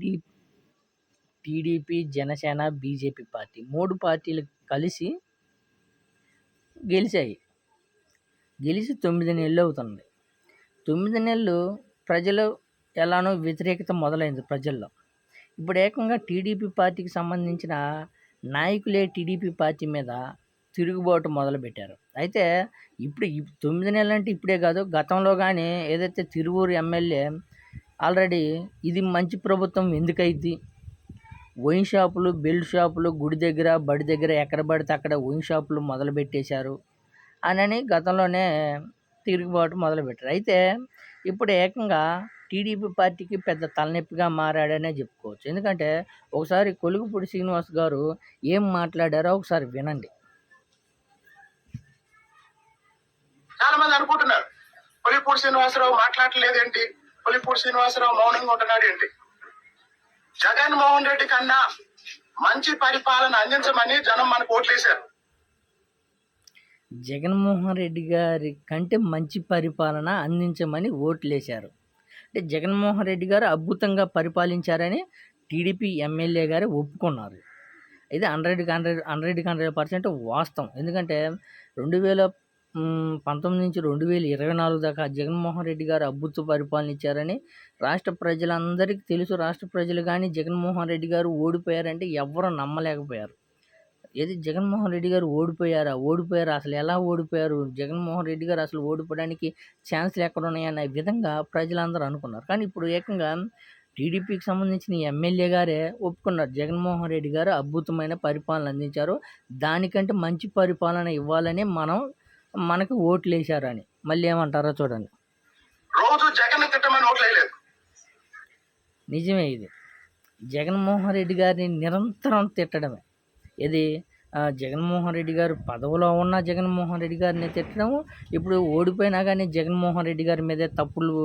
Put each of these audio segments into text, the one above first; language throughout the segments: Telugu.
T TDP Janasena BJP party మూడు పార్టీలు కలిసి గెలిచాయి. గెలిచి తొమ్మిది నెలలు అవుతుంది. తొమ్మిది నెలలు ప్రజలు ఎలానో వ్యతిరేకత మొదలైంది ప్రజల్లో. ఇప్పుడు ఏకంగా టీడీపీ పార్టీకి సంబంధించిన నాయకులే టీడీపీ పార్టీ మీద తిరుగుబాటు మొదలుపెట్టారు. అయితే ఇప్పుడు తొమ్మిది నెలలు అంటే ఇప్పుడే కాదు గతంలో కానీ ఏదైతే తిరువూరు ఎమ్మెల్యే ఆల్రెడీ ఇది మంచి ప్రభుత్వం ఎందుకైద్ది? వైన్ షాపులు బెల్ట్ షాపులు గుడి దగ్గర బడి దగ్గర ఎక్కడ పడితే అక్కడ వైన్ షాపులు మొదలు పెట్టేశారు అని గతంలోనే తిరుగుబాటు మొదలుపెట్టారు. అయితే ఇప్పుడు ఏకంగా టీడీపీ పార్టీకి పెద్ద తలనొప్పిగా మారాడనే చెప్పుకోవచ్చు. ఎందుకంటే ఒకసారి కొలుగుపూడి శ్రీనివాస్ గారు ఏం మాట్లాడారో ఒకసారి వినండి. చాలా మంది అనుకుంటున్నారు కొలుగుపూడి శ్రీనివాసరావు మాట్లాడలేదేంటి? పులిపూడి శ్రీనివాసరావు మౌనంగా ఉంటున్నాడు ఏంటి? జగన్మోహన్ రెడ్డి కన్నా మంచి పరిపాలన అందించమని జనం మనకు ఓట్లేశారు. జగన్మోహన్ రెడ్డి గారి కంటే మంచి పరిపాలన అందించమని ఓట్లేశారు. అంటే జగన్మోహన్ రెడ్డి గారు అద్భుతంగా పరిపాలించారని టీడీపీ ఎమ్మెల్యే గారు ఒప్పుకున్నారు. ఇది హండ్రెడ్కి హండ్రెడ్ హండ్రెడ్కి హండ్రెడ్ పర్సెంట్ వాస్తవం. ఎందుకంటే రెండు వేల పంతొమ్మిది నుంచి రెండు వేల ఇరవై నాలుగు దాకా జగన్మోహన్ రెడ్డి గారు అద్భుత పరిపాలన ఇచ్చారని రాష్ట్ర ప్రజలందరికీ తెలుసు. రాష్ట్ర ప్రజలు కానీ జగన్మోహన్ రెడ్డి గారు ఓడిపోయారంటే ఎవరు నమ్మలేకపోయారు. ఏది జగన్మోహన్ రెడ్డి గారు ఓడిపోయారా? ఓడిపోయారా? అసలు ఎలా ఓడిపోయారు? జగన్మోహన్ రెడ్డి గారు అసలు ఓడిపోవడానికి ఛాన్స్లు ఎక్కడ ఉన్నాయనే విధంగా ప్రజలందరూ అనుకున్నారు. కానీ ఇప్పుడు ఏకంగా టీడీపీకి సంబంధించిన ఎమ్మెల్యే గారే ఒప్పుకున్నారు. జగన్మోహన్ రెడ్డి గారు అద్భుతమైన పరిపాలన అందించారు. దానికంటే మంచి పరిపాలన ఇవ్వాలని మనం మనకు ఓట్లు వేశారని మళ్ళీ ఏమంటారో చూడండి. రోజు జగన్ తిట్టమని ఓట్లేదు నిజమే ఇది. జగన్మోహన్ రెడ్డి గారిని నిరంతరం తిట్టడమే. ఇది జగన్మోహన్ రెడ్డి గారు పదవిలో ఉన్న జగన్మోహన్ రెడ్డి గారిని తిట్టడం ఇప్పుడు ఓడిపోయినా కానీ జగన్మోహన్ రెడ్డి గారి మీదే తప్పులు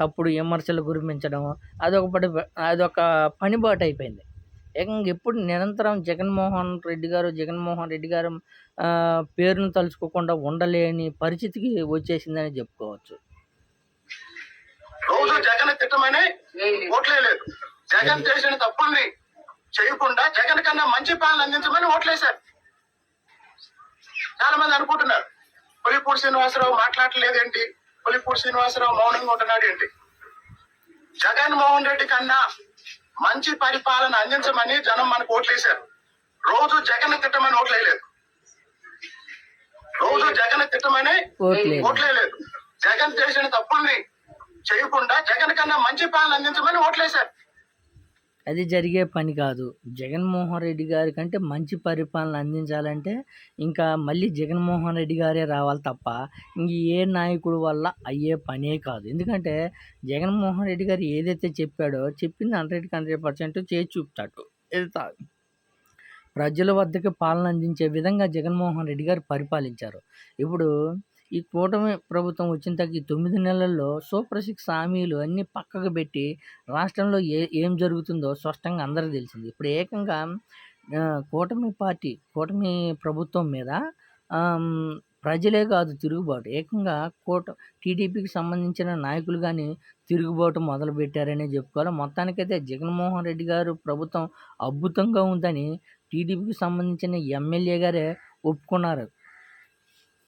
తప్పుడు విమర్శలు కురిపించడం అదొక పడి అదొక పనిబాటు అయిపోయింది ఏకంగా ఎప్పుడు నిరంతరం జగన్మోహన్ రెడ్డి గారు జగన్మోహన్ రెడ్డి గారు పేరును తలుచుకోకుండా ఉండలేని పరిస్థితికి వచ్చేసిందని చెప్పుకోవచ్చు. రోజు జగన్ తిట్టమని ఓట్లేదు జగన్ చేసిన తప్పుల్ని చేయకుండా జగన్ కన్నా మంచి పాలన అందించమని ఓట్లేశారు. చాలా మంది అనుకుంటున్నారు పులిపూడి శ్రీనివాసరావు మాట్లాడలేదేంటి? పులిపూడి శ్రీనివాసరావు మౌనంగా ఉంటున్నాడు ఏంటి జగన్మోహన్ రెడ్డి కన్నా మంచి పరిపాలన అందించమని జనం మనకు ఓట్లేశారు. రోజు జగన్ తిట్టమని ఓట్లేదు రోజు జగన్ తిట్టమని ఓట్లేదు జగన్ చేసిన తప్పుల్ని చేయకుండా జగన్ కన్నా మంచి పాలన అందించమని ఓట్లేశారు. అది జరిగే పని కాదు. జగన్మోహన్ రెడ్డి గారి కంటే మంచి పరిపాలన అందించాలంటే ఇంకా మళ్ళీ జగన్మోహన్ రెడ్డి గారే రావాలి తప్ప ఇంక ఏ నాయకుడు వల్ల అయ్యే పనే కాదు. ఎందుకంటే జగన్మోహన్ రెడ్డి గారు ఏదైతే చెప్పాడో చెప్పింది హండ్రెడ్కి హండ్రెడ్ పర్సెంట్ చేసి చూపుతాడు. ఇది ప్రజల వద్దకు పాలన అందించే విధంగా జగన్మోహన్ రెడ్డి గారు పరిపాలించారు. ఇప్పుడు ఈ కూటమి ప్రభుత్వం వచ్చిన తగ్గ ఈ తొమ్మిది నెలల్లో సూపర్ సిక్స్ హామీలు అన్నీ పక్కకు పెట్టి రాష్ట్రంలో ఏ ఏం జరుగుతుందో స్పష్టంగా అందరికీ తెలిసింది. ఇప్పుడు ఏకంగా కూటమి పార్టీ కూటమి ప్రభుత్వం మీద ప్రజలే కాదు తిరుగుబాటు. ఏకంగా కూట టీడీపీకి సంబంధించిన నాయకులు కానీ తిరుగుబాటు మొదలు పెట్టారనే చెప్పుకోవాలి. మొత్తానికైతే జగన్మోహన్ రెడ్డి గారు ప్రభుత్వం అద్భుతంగా ఉందని టీడీపీకి సంబంధించిన ఎమ్మెల్యే గారే ఒప్పుకున్నారు.